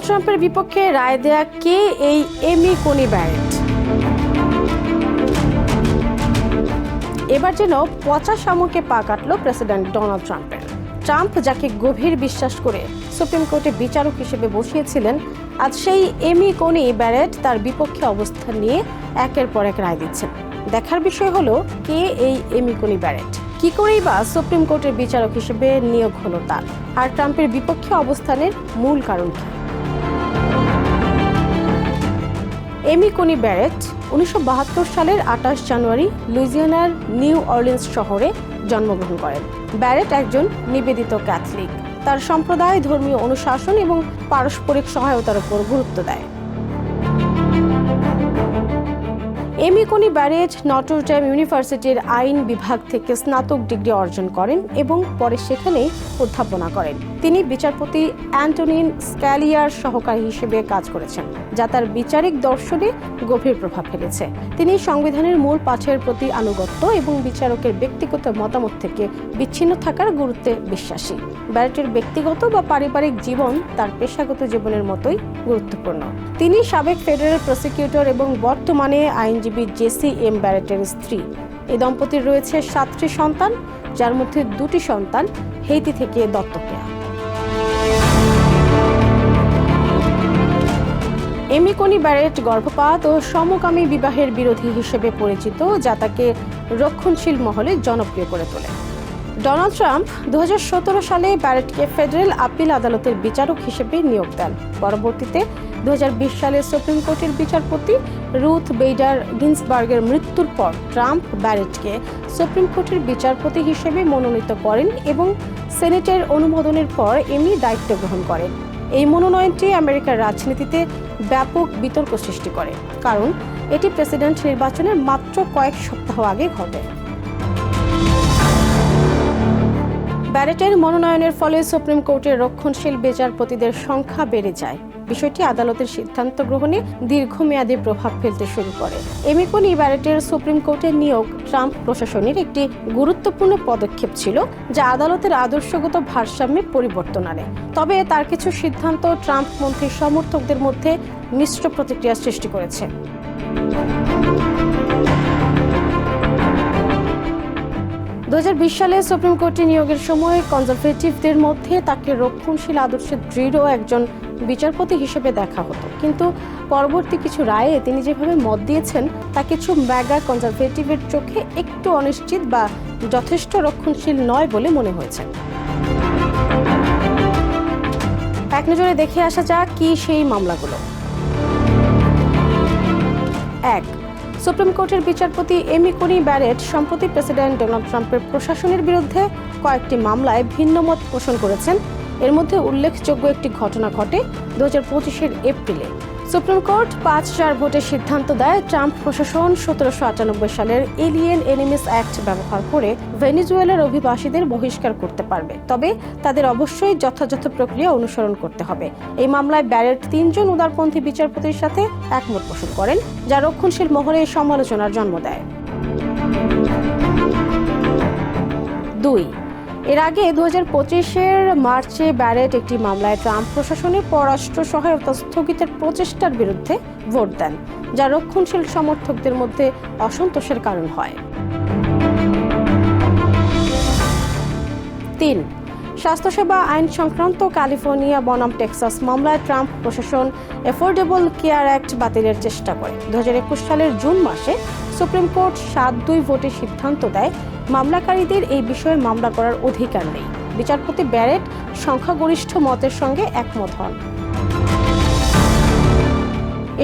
Donald ট্রাম্পের বিপক্ষে রায় দেয়া কে এই এমি কোনি ব্যারেট? এবার যেন পচা শামুকে পা কাটল প্রেসিডেন্ট ডোনাল্ড ট্রাম্পের। ট্রাম্প যাকে গভীর বিশ্বাস করে সুপ্রিম কোর্টে বিচারক হিসেবে বসিয়েছিলেন, আজ সেই এমি কোনি ব্যারেট তার বিপক্ষে অবস্থান নিয়ে একের পর এক রায় দিচ্ছেন। দেখার বিষয় হলো, কে এই এমি কোনি ব্যারেট? কি করেই বা সুপ্রিম কোর্টের বিচারক হিসেবে নিয়োগ হলো তার? আর ট্রাম্পের বিপক্ষে অবস্থানের মূল কারণ কি? এমি কোনি ব্যারেট উনিশশো বাহাত্তর সালের আঠাশ জানুয়ারি লুইজিয়ানার নিউ অর্লিন্স শহরে জন্মগ্রহণ করেন। ব্যারেট একজন নিবেদিত ক্যাথলিক। তার সম্প্রদায় ধর্মীয় অনুশাসন এবং পারস্পরিক সহায়তার উপর গুরুত্ব দেয়। এমি কোনি ব্যারেজ নটরডেম ইউনিভার্সিটির আইন বিভাগ থেকে স্নাতক ডিগ্রি অর্জন করেন এবং পরে সেখানেই অধ্যাপনা করেন। তিনি বিচারপতি অ্যান্টনিন স্ক্যালিয়ার সহকারী হিসেবে কাজ করেছেন, যা তার বিচারিক দর্শনে গভীর প্রভাব ফেলেছে। তিনি সংবিধানের মূল পাঠের প্রতি আনুগত্য এবং বিচারকের ব্যক্তিগত মতামত থেকে বিচ্ছিন্ন থাকার গুরুত্বে বিশ্বাসী। ব্যারেটের ব্যক্তিগত বা পারিবারিক জীবন তার পেশাগত জীবনের মতোই গুরুত্বপূর্ণ। তিনি সাবেক ফেডারেল প্রসিকিউটর এবং বর্তমানে আইনজীবী জেসি এম ব্যারেটের স্ত্রী। এই দম্পতির রয়েছে সাতটি সন্তান, যার মধ্যে দুটি সন্তান হেইতি থেকে দত্তক। নেওয়া এমিকনি ব্যারেট গর্ভপাত ও সমকামী বিবাহের বিরোধী হিসেবে পরিচিত, যা তাকে রক্ষণশীল মহলে জনপ্রিয় করে তোলে। ডোনাল্ড ট্রাম্প দু হাজার সতেরো সালে ব্যারেটকে ফেডারেল আপিল আদালতের বিচারক হিসেবে নিয়োগ দেন। পরবর্তীতে দু হাজার বিশ সালে সুপ্রিম কোর্টের বিচারপতি রুথ বেইডার গিন্সবার্গের মৃত্যুর পর ট্রাম্প ব্যারেটকে সুপ্রিম কোর্টের বিচারপতি হিসেবে মনোনীত করেন এবং সেনেটের অনুমোদনের পর এমনি দায়িত্ব গ্রহণ করেন। এই মনোনয়নটি আমেরিকার রাজনীতিতে ব্যাপক বিতর্ক সৃষ্টি করে, কারণ এটি প্রেসিডেন্ট নির্বাচনের মাত্র কয়েক সপ্তাহ আগে ঘটে। ব্যারেটের মনোনয়নের ফলে সুপ্রিম কোর্টের রক্ষণশীল বিচারপতিদের সংখ্যা বেড়ে যায়। বিষয়টি আদালতের সিদ্ধান্ত গ্রহণে দীর্ঘমেয়াদী প্রভাব ফেলতে শুরু করে। এমিকনি ব্যারেটের সুপ্রিম কোর্টের নিয়োগ ট্রাম্প প্রশাসনের একটি গুরুত্বপূর্ণ পদক্ষেপ ছিল, যা আদালতের আদর্শগত ভারসাম্যে পরিবর্তন আনে। তবে তার কিছু সিদ্ধান্ত ট্রাম্প মন্ত্রী সমর্থকদের মধ্যে মিশ্র প্রতিক্রিয়া সৃষ্টি করেছে। দু হাজার বিশ সালে সুপ্রিম কোর্টে নিয়োগের সময় কনজারভেটিভদের মধ্যে তাকে রক্ষণশীল আদর্শে দৃঢ় একজন বিচারপতি হিসেবে দেখা হতো। কিন্তু পরবর্তী কিছু রায়ে তিনি যেভাবে মত দিয়েছেন, তা কিছু ম্যাগা কনজারভেটিভের চোখে একটু অনিশ্চিত বা যথেষ্ট রক্ষণশীল নয় বলে মনে হয়েছে। এক নজরে দেখে আসা যাক কি সেই মামলাগুলো। এক, সুপ্রিম কোর্টের বিচারপতি এমি কোনি ব্যারেট সম্প্রতি প্রেসিডেন্ট ডোনাল্ড ট্রাম্পের প্রশাসনের বিরুদ্ধে কয়েকটি মামলায় ভিন্নমত পোষণ করেছেন। এর মধ্যে উল্লেখযোগ্য একটি ঘটনা ঘটে দু হাজার পঁচিশের এপ্রিলে। সুপ্রিম কোর্ট পাঁচ চার ভোটের সিদ্ধান্ত দেয় ট্রাম্প প্রশাসন সতেরোশো আটানব্বই সালের এলিয়েন এনিমিস অ্যাক্ট ব্যবহার করে ভেনিজুয়েলার অভিবাসীদের বহিষ্কার করতে পারবে। তবে তাদের অবশ্যই যথাযথ প্রক্রিয়া অনুসরণ করতে হবে। এই মামলায় ব্যারেট তিনজন উদারপন্থী বিচারপতির সাথে একমত পোষণ করেন, যা রক্ষণশীল মহলে সমালোচনার জন্ম দেয়। দুই এর আগে দু হাজার পঁচিশের মার্চে ব্যারেট একটি মামলায় ট্রাম্প প্রশাসনের পররাষ্ট্র সহায়তা স্থগিতের প্রচেষ্টার বিরুদ্ধে ভোট দেন, যা রক্ষণশীল সমর্থকদের মধ্যে অসন্তোষের কারণ হয়। তিন স্বাস্থ্যসেবা আইন সংক্রান্ত ক্যালিফোর্নিয়া, বনাম, টেক্সাস মামলায় ট্রাম্প প্রশাসন এফোর্ডেবল কেয়ার অ্যাক্ট বাতিলের চেষ্টা করে। দুহাজার একুশ সালের জুন মাসে সুপ্রিম কোর্ট সাত দুই ভোটে সিদ্ধান্ত দেয়, মামলাকারীদের এই বিষয়ে মামলা করার অধিকার নেই। বিচারপতি ব্যারেট সংখ্যাগরিষ্ঠ মতের সঙ্গে একমত হন।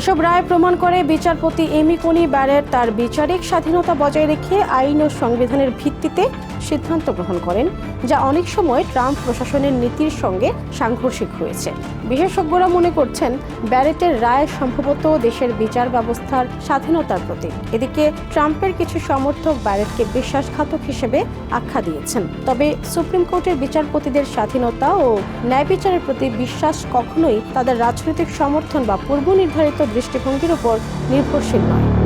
এসব রায় প্রমাণ করে বিচারপতি এমি কোনি ব্যারেট তার বিচারিক স্বাধীনতা বজায় রেখে আইন ও সংবিধানের ভিত্তিতে সিদ্ধান্ত গ্রহণ করেন, যা অনেক সময় ট্রাম্প প্রশাসনের নীতির সঙ্গে সাংঘর্ষিক হয়েছে। বিশেষজ্ঞরা মনে করছেন, ব্যারেটের রায় সম্ভবত দেশের বিচার ব্যবস্থার স্বাধীনতার প্রতীক। এদিকে, ট্রাম্পের কিছু সমর্থক ব্যারেটকে বিশ্বাসঘাতক হিসেবে আখ্যা দিয়েছেন। তবে সুপ্রিম কোর্টের বিচারপতিদের স্বাধীনতা ও ন্যায় বিচারের প্রতি বিশ্বাস কখনোই তাদের রাজনৈতিক সমর্থন বা পূর্ব নির্ধারিত দৃষ্টিভঙ্গির উপর নির্ভরশীল নয়।